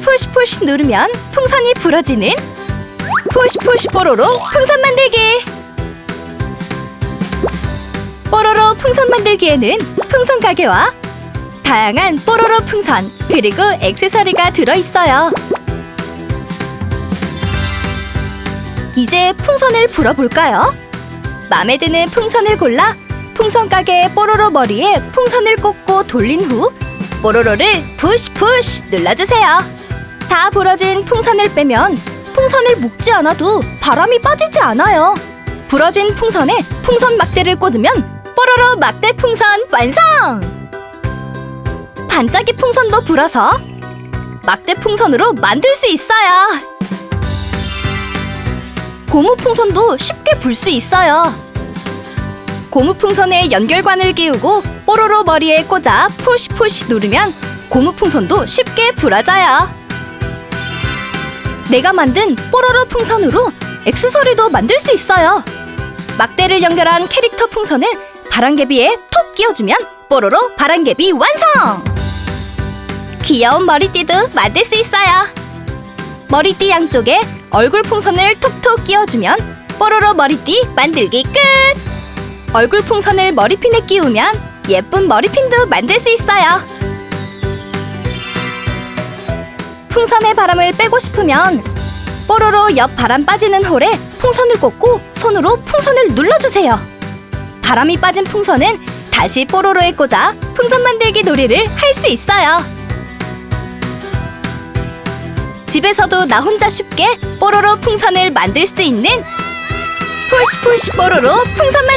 푸시푸시 누르면 풍선이 불어지는 푸시푸시 뽀로로 풍선 만들기 뽀로로 풍선 만들기에는 풍선 가게와 다양한 뽀로로 풍선 그리고 액세서리가 들어있어요 이제 풍선을 불어볼까요? 마음에 드는 풍선을 골라 풍선 가게의 뽀로로 머리에 풍선을 꽂고 돌린 후 뽀로로를 푸시 푸시 눌러주세요. 다 부러진 풍선을 빼면 풍선을 묶지 않아도 바람이 빠지지 않아요. 부러진 풍선에 풍선 막대를 꽂으면 뽀로로 막대 풍선 완성! 반짝이 풍선도 불어서 막대 풍선으로 만들 수 있어요. 고무 풍선도 쉽게 불 수 있어요. 고무 풍선에 연결관을 끼우고 뽀로로 머리에 꽂아 푸시푸시 누르면 고무 풍선도 쉽게 불어져요. 내가 만든 뽀로로 풍선으로 액세서리도 만들 수 있어요. 막대를 연결한 캐릭터 풍선을 바람개비에 톡 끼워주면 뽀로로 바람개비 완성! 귀여운 머리띠도 만들 수 있어요. 머리띠 양쪽에 얼굴 풍선을 톡톡 끼워주면 뽀로로 머리띠 만들기 끝! 얼굴 풍선을 머리핀에 끼우면 예쁜 머리핀도 만들 수 있어요. 풍선의 바람을 빼고 싶으면 뽀로로 옆 바람 빠지는 홀에 풍선을 꽂고 손으로 풍선을 눌러주세요. 바람이 빠진 풍선은 다시 뽀로로에 꽂아 풍선 만들기 놀이를 할 수 있어요. 집에서도 나 혼자 쉽게 뽀로로 풍선을 만들 수 있는 푸시푸시 뽀로로 풍선!